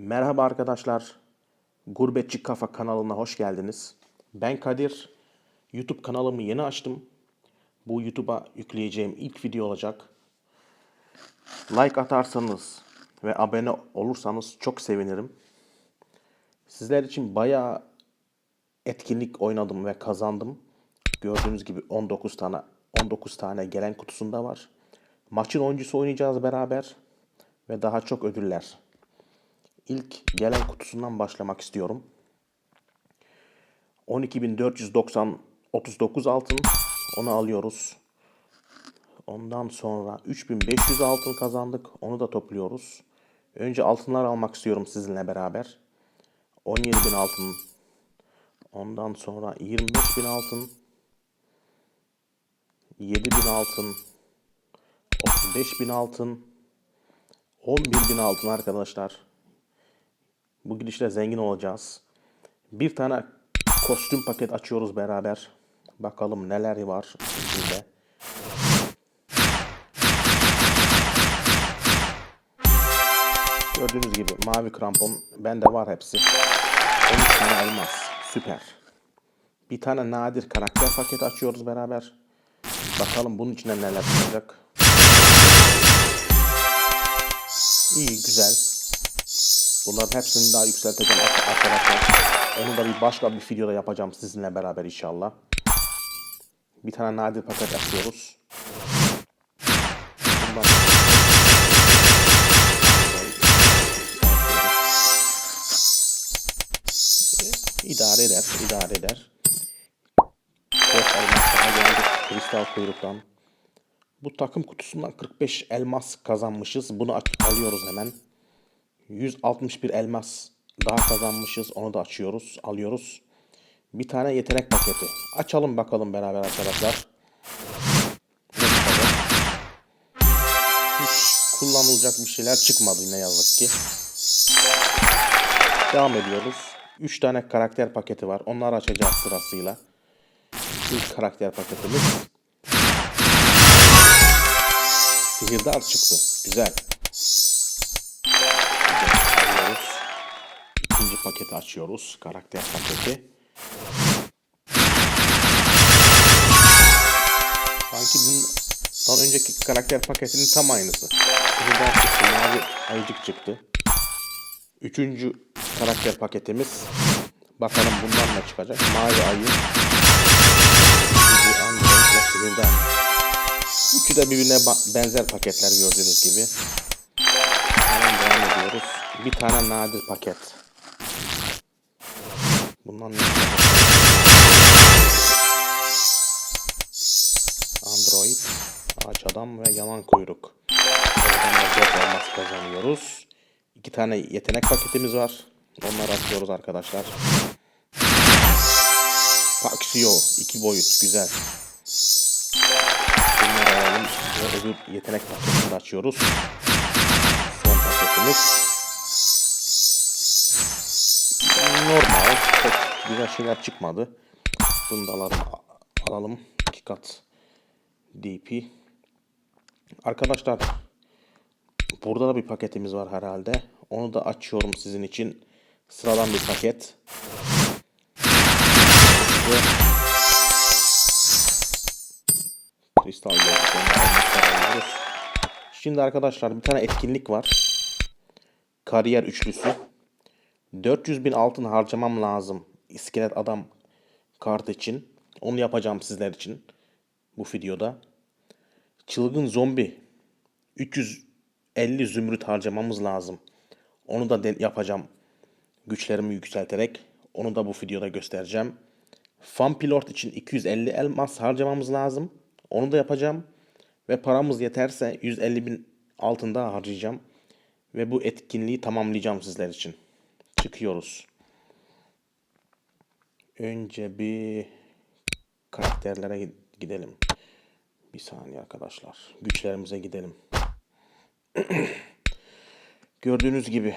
Merhaba arkadaşlar. Gurbetçi Kafa kanalına hoş geldiniz. Ben Kadir. YouTube kanalımı yeni açtım. Bu YouTube'a yükleyeceğim ilk video olacak. Like atarsanız ve abone olursanız çok sevinirim. Sizler için bayağı etkinlik oynadım ve kazandım. Gördüğünüz gibi 19 tane 19 tane gelen kutusunda var. Maçın oyuncusu oynayacağız beraber ve daha çok ödüller. İlk gelen kutusundan başlamak istiyorum. 12.490 39 altın onu alıyoruz. Ondan sonra 3500 altın kazandık. Onu da topluyoruz. Önce altınlar almak istiyorum sizinle beraber. 17.000 altın. Ondan sonra 25.000 altın. 7.000 altın. 35.000 altın. 11.000 altın arkadaşlar. Bu gidişle zengin olacağız. Bir tane kostüm paket açıyoruz beraber. Bakalım neler var içinde. Gördüğünüz gibi mavi krampon bende var hepsi. 13 tane elmas. Süper. Bir tane nadir karakter paketi açıyoruz beraber. Bakalım bunun içinde neler çıkacak. İyi güzel. Bunların hepsini daha yükselteceğim arkadaşlar. Onu da bir başka bir videoda yapacağım sizinle beraber inşallah. Bir tane nadir paket açıyoruz. Bundan İdare eder, idare eder. Dört elmas daha geldi kristal kuyruktan. Bu takım kutusundan 45 elmas kazanmışız. Bunu alıyoruz hemen. 161 elmas daha kazanmışız. Onu da açıyoruz, alıyoruz. Bir tane yetenek paketi. Açalım bakalım beraber arkadaşlar. Hiç kullanılacak bir şeyler çıkmadı ne yazık ki. Devam ediyoruz. 3 tane karakter paketi var. Onları açacağız sırasıyla. İlk karakter paketimiz. Sihirdar çıktı. Güzel. Paketi açıyoruz. Karakter paketi. Sanki bundan önceki karakter paketinin tam aynısı. Sihirdar çıktı. Mavi ayıcık çıktı. Üçüncü karakter paketimiz. Bakalım bundan ne çıkacak. Mavi ayı. Üçüncü. Üçü de birbirine benzer paketler gördüğünüz gibi. Hemen devam ediyoruz. Bir tane nadir paket. Bundan ne? Android, ağaç adam ve yalan kuyruk. Oradan da 4 elmas kazanıyoruz. İki tane yetenek paketimiz var. Onları atıyoruz arkadaşlar. Paxio, iki boyut, güzel. Bunları alalım ve öbür yetenek paketini açıyoruz. Son paketimiz. Normal, çok güzel şeyler çıkmadı. Bunu da alalım. alalım. İki kat DP. Arkadaşlar Burada da bir paketimiz var herhalde. Onu da açıyorum sizin için. Sıradan bir paket. Kristal. Şimdi arkadaşlar bir tane etkinlik var. Kariyer üçlüsü. 400 bin altın harcamam lazım. İskelet adam kart için. Onu yapacağım sizler için. Bu videoda. Çılgın zombi. 350 zümrüt harcamamız lazım. Onu da yapacağım. Güçlerimi yükselterek. Onu da bu videoda göstereceğim. Fan pilot için 250 elmas harcamamız lazım. Onu da yapacağım. Ve paramız yeterse 150 bin altın daha harcayacağım. Ve bu etkinliği tamamlayacağım sizler için. Çıkıyoruz. Önce bir karakterlere gidelim. Bir saniye arkadaşlar. Güçlerimize gidelim. Gördüğünüz gibi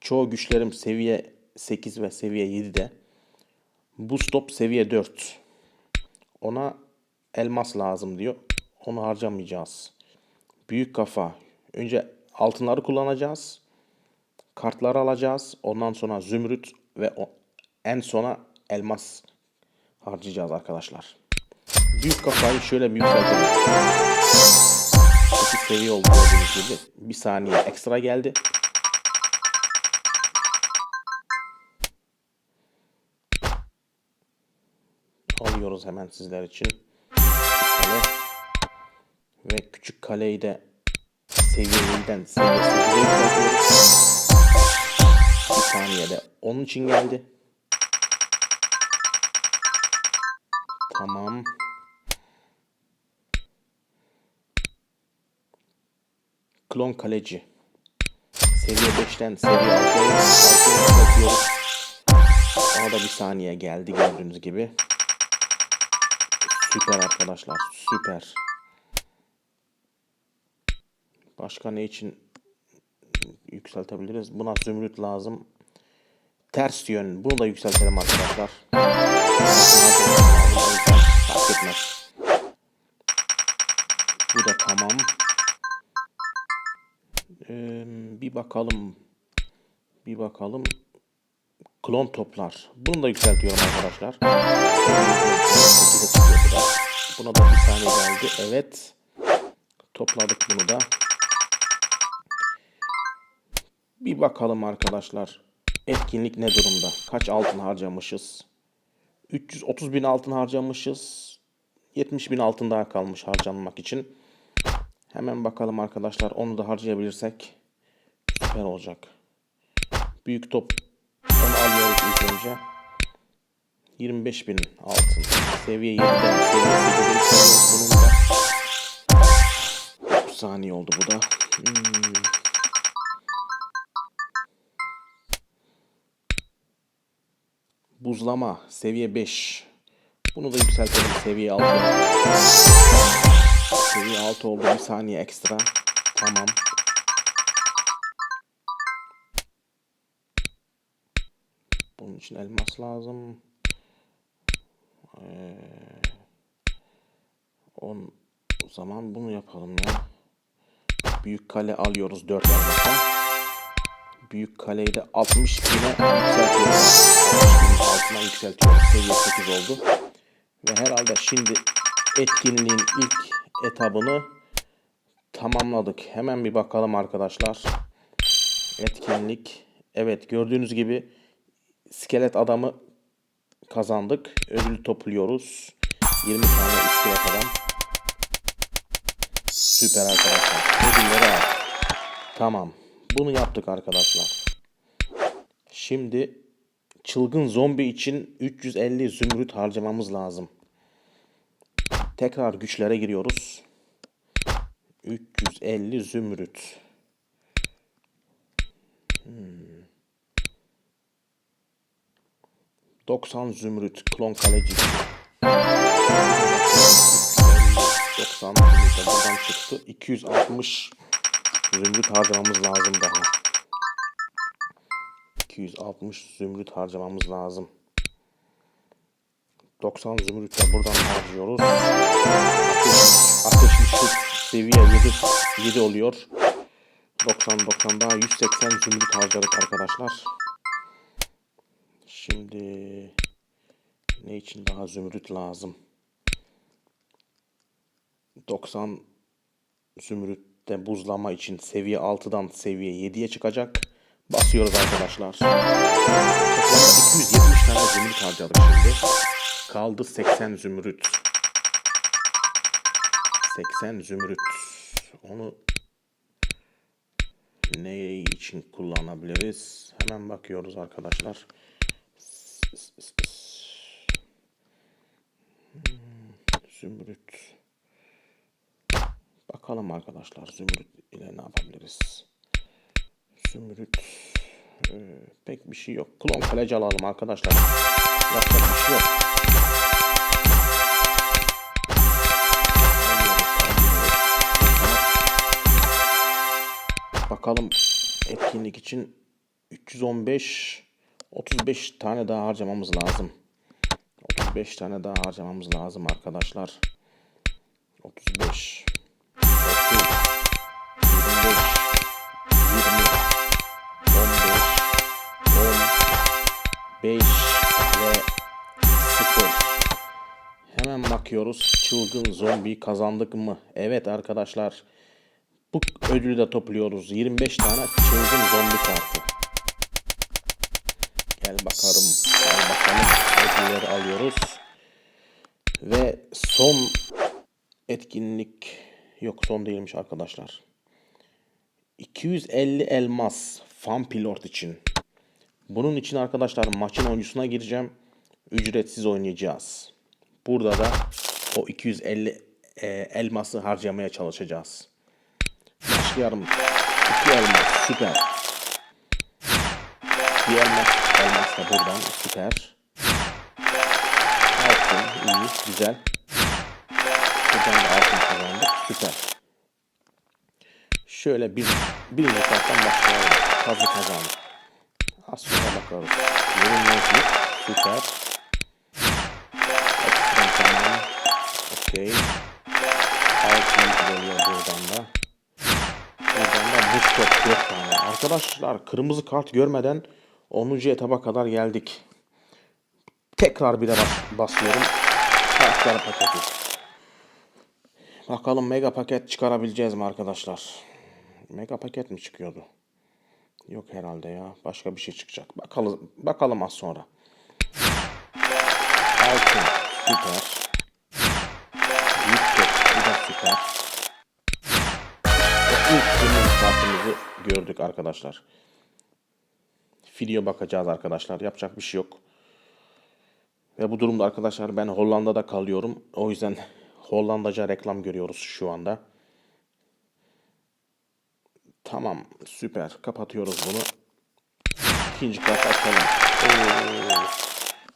çoğu güçlerim seviye 8 ve seviye 7'de. Bu stop seviye 4. Ona elmas lazım diyor. Onu harcamayacağız. Büyük kafa. Önce altınları kullanacağız. Kartları alacağız. Ondan sonra zümrüt ve en sona elmas harcayacağız arkadaşlar. Büyük kafayı şöyle yükseltelim. 8 seviye oldu gibi. Bir saniye ekstra geldi. Alıyoruz hemen sizler için. Küçük kale. Ve küçük kaleyi de seviyeden seviye 8'e yükseltiyoruz. Bir saniyede onun için geldi. Tamam. Klon kaleci. Seviye 5'ten seviye 6'ya yükseltiyoruz. Ona da bir saniye geldi gördüğünüz gibi. Süper arkadaşlar. Süper. Başka ne için yükseltebiliriz? Buna zümrüt lazım. Ters yön. Bunu da yükseltelim arkadaşlar. Fark etmez. Bu da tamam. Ee, bir bakalım. Bir bakalım. Klon toplar. Bunu da yükseltiyorum arkadaşlar. Buna da bir saniye geldi. Evet. Topladık bunu da. Bir bakalım arkadaşlar. Etkinlik ne durumda? Kaç altın harcamışız? 330 bin altın harcamışız. 70 bin altın daha kalmış harcanmak için. Hemen bakalım arkadaşlar. Onu da harcayabilirsek süper olacak. Büyük top onu alıyoruz ilk önce. 25 bin altın. Seviye 7'den seviye 8'e yükseliyoruz bunun da. 9 saniye oldu bu da. Hmm. Buzlama seviye 5. Bunu da yükseltelim seviye 6. Seviye 6 oldu bir saniye ekstra. Tamam. Bunun için elmas lazım. Ee, on o zaman bunu yapalım ya. Büyük kale alıyoruz 4 elmasa. Büyük kaleyi de 60 bine yükseltiyoruz. 60 binin altına yükseltiyoruz. Seviye 8 oldu. Ve herhalde şimdi etkinliğin ilk etabını tamamladık. Hemen bir bakalım arkadaşlar. Etkinlik. Evet gördüğünüz gibi iskelet adamı kazandık. Ödül topluyoruz. 20 tane iskelet adam. Süper arkadaşlar. Ödülleri. Tamam. Bunu yaptık arkadaşlar. Şimdi çılgın zombi için 350 zümrüt harcamamız lazım. Tekrar güçlere giriyoruz. 350 zümrüt. Hmm. 90 zümrüt klon kaleci. 90 zümrüt buradan çıktı. 260 zümrüt harcamamız lazım daha. 260 zümrüt harcamamız lazım. 90 zümrüt de buradan harcıyoruz. Ateş, şut seviye 7, 7 oluyor. 90 90 daha 180 zümrüt harcadık arkadaşlar. Şimdi ne için daha zümrüt lazım? 90 zümrütte buzlama için seviye 6'dan seviye 7'ye çıkacak. Basıyoruz arkadaşlar. Toplamda 270 tane zümrüt harcadık şimdi. Kaldı 80 zümrüt. 80 zümrüt. Onu ne için kullanabiliriz? Hemen bakıyoruz arkadaşlar. Hmm, Zümrüt. Bakalım arkadaşlar zümrüt ile ne yapabiliriz? Zümrüt. Ee, pek bir şey yok. Klon kaleci alalım arkadaşlar. Yapacak bir şey yok. Bakalım etkinlik için 315 35 tane daha harcamamız lazım. 35 tane daha harcamamız lazım arkadaşlar. 35 30 25 20 15 5 ve 0. Hemen bakıyoruz. Çılgın zombi kazandık mı? Evet arkadaşlar. Bu ödülü de topluyoruz. 25 tane çılgın zombi kartı. Gel bakalım. Gel bakalım. Ödülleri alıyoruz. Ve son etkinlik yok son değilmiş arkadaşlar. 250 elmas fan pilot için. Bunun için arkadaşlar maçın oyuncusuna gireceğim. Ücretsiz oynayacağız. Burada da o 250 e, elması harcamaya çalışacağız. Başlayalım. 2 elmas süper. Bir elmas, elmas da buradan süper. Altın iyi güzel. Buradan da altın kazandık süper. Şöyle bir birinci karttan başlayalım. Kazı kazandık. Az sonra bakarız. Görünmezlik süper. Ekstrem tamam. Okey. Altın geliyor buradan da. Buradan da buz top 4 tane. Arkadaşlar kırmızı kart görmeden 10. etaba kadar geldik. Tekrar bire bas basıyorum. Karakter paketi. Bakalım mega paket çıkarabileceğiz mi arkadaşlar? Mega paket mi çıkıyordu? Yok herhalde ya. Başka bir şey çıkacak. Bakalım bakalım az sonra. Altın süper. Top bu da süper. Ve ilk kırmızı kartımızı gördük arkadaşlar. Video bakacağız arkadaşlar. Yapacak bir şey yok. Ve bu durumda arkadaşlar ben Hollanda'da kalıyorum. O yüzden Hollandaca reklam görüyoruz şu anda. Tamam süper. Kapatıyoruz bunu. İkinci kart açalım.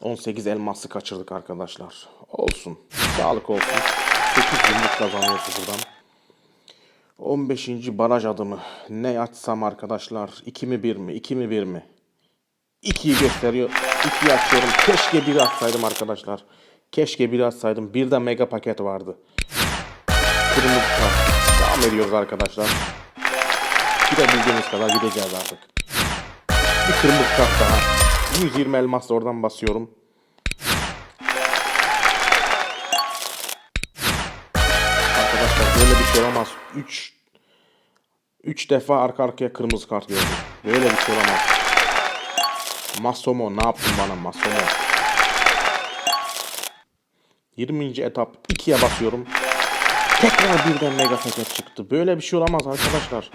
Oo, 18 elması kaçırdık arkadaşlar. Olsun. Sağlık olsun. 8 günlük kazanıyoruz buradan. 15. baraj adımı. Ne açsam arkadaşlar? 2 mi 1 mi? 2 mi 1 mi? 2'yi gösteriyor. 2'yi açıyorum. Keşke 1'i açsaydım arkadaşlar. Keşke 1'i açsaydım. Bir de mega paket vardı. Kırmızı kart. Devam ediyoruz arkadaşlar. Gidebildiğimiz kadar gideceğiz artık. Bir kırmızı kart daha. 120 elmas da oradan basıyorum. Arkadaşlar böyle bir şey olamaz. 3 3 defa arka arkaya kırmızı kart gördüm. Böyle bir şey olamaz. Masomo ne yaptın bana Masomo? 20. etap 2'ye basıyorum. Tekrar birden mega paket çıktı. Böyle bir şey olamaz arkadaşlar.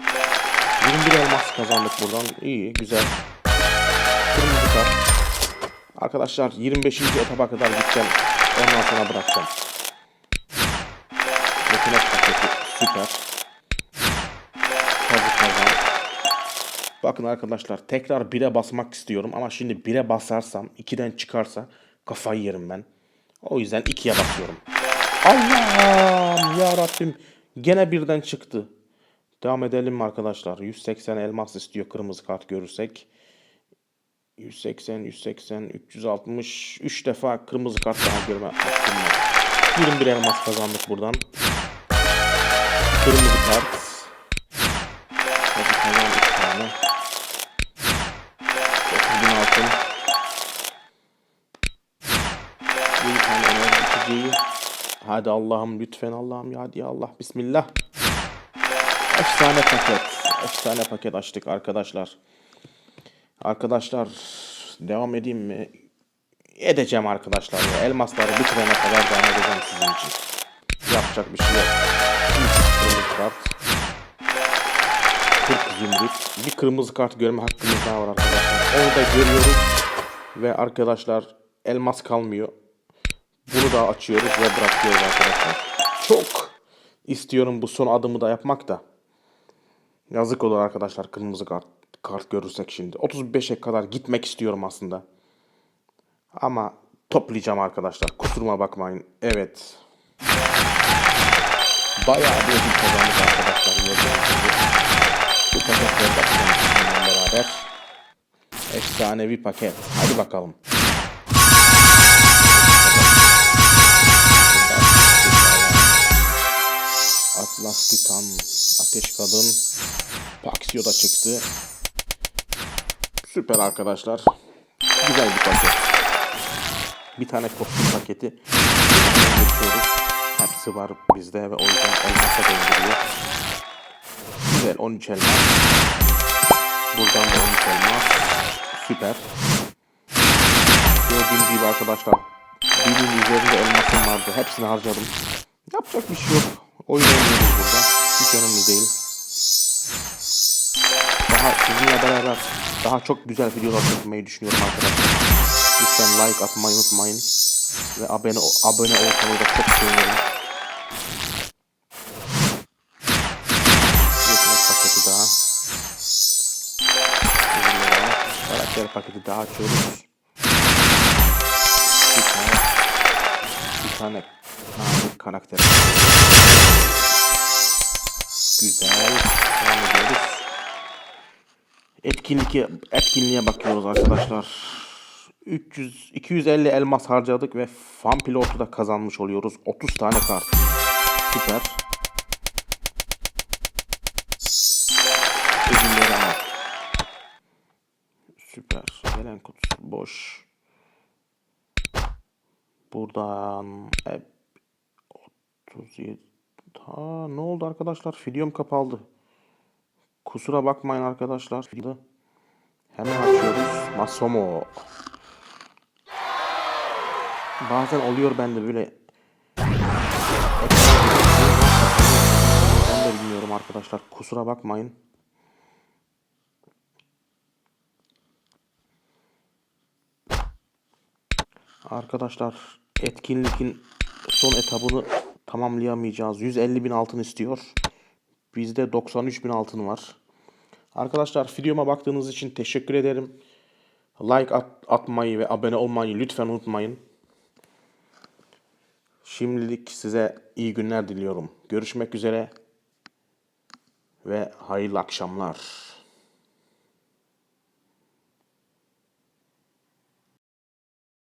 21 elmas kazandık buradan. İyi, güzel. Kırmızı kart. Arkadaşlar 25. etapa kadar gideceğim. Ondan sonra bırakacağım. Yetenek paketi süper. Kazı kazan. Bakın arkadaşlar tekrar 1'e basmak istiyorum ama şimdi 1'e basarsam 2'den çıkarsa kafayı yerim ben. O yüzden 2'ye basıyorum. Allah'ım ya Rabbim gene birden çıktı. Devam edelim mi arkadaşlar? 180 elmas istiyor kırmızı kart görürsek. 180, 180, 360, 3 defa kırmızı kart daha görme hakkım var. 21 elmas kazandık buradan. Kırmızı kart. Hadi kazan 3 tane. 9000 altın. 7 tane enerji içeceği. Hadi Allah'ım lütfen Allah'ım ya hadi Allah. Bismillah. Efsane paket. Efsane paket açtık arkadaşlar. Arkadaşlar devam edeyim mi? Edeceğim arkadaşlar. Ya. Elmasları bitirene kadar devam edeceğim sizin için. Yapacak bir şey yok. Kırmızı kart. 40 zümrüt. Bir kırmızı kart görme hakkımız daha var arkadaşlar. Onu da görüyoruz. Ve arkadaşlar elmas kalmıyor. Bunu da açıyoruz ve bırakıyoruz arkadaşlar. Çok istiyorum bu son adımı da yapmak da. Yazık olur arkadaşlar kırmızı kart, kart görürsek şimdi. 35'e kadar gitmek istiyorum aslında. Ama toplayacağım arkadaşlar. Kusuruma bakmayın. Evet. Bayağı bir ödül kazandık arkadaşlar. Bu paketleri de beraber. Efsanevi paket. Hadi bakalım. Atlas Titan, Ateş Kadın, Paxio da çıktı. Süper arkadaşlar. güzel bir paket. Bir tane kostüm paketi. Hepsi var bizde ve o yüzden elmasa döndürüyor. Güzel 13 elmas. Buradan da 13 elmas. Süper. Gördüğünüz gibi arkadaşlar binin üzerinde elmasım vardı. Hepsini harcadım. Yapacak bir şey yok. Oyun oynuyoruz burada. Hiç önemli değil. Daha sizinle beraber daha çok güzel videolar çekmeyi düşünüyorum arkadaşlar. Lütfen like atmayı unutmayın. Ve abone, abone olsanız da çok sevinirim. Yetenek paketi daha. Karakter paketi daha açıyoruz. Bir tane, bir tane karakter. Güzel. Devam ediyoruz. Etkinlik etkinliğe bakıyoruz arkadaşlar. 300 250 elmas harcadık ve fan pilotu da kazanmış oluyoruz. 30 tane kart. Süper. Süper. Gelen kutusu boş. Buradan hep 37 Ha ne oldu arkadaşlar? Videom kapandı. Kusura bakmayın arkadaşlar. Hemen açıyoruz. Masomo. Bazen oluyor bende böyle. Ben de bilmiyorum arkadaşlar. Kusura bakmayın. Arkadaşlar etkinliğin son etabını tamamlayamayacağız. 150 bin altın istiyor. Bizde 93 bin altın var. Arkadaşlar videoma baktığınız için teşekkür ederim. Like at- atmayı ve abone olmayı lütfen unutmayın. Şimdilik size iyi günler diliyorum. Görüşmek üzere ve hayırlı akşamlar.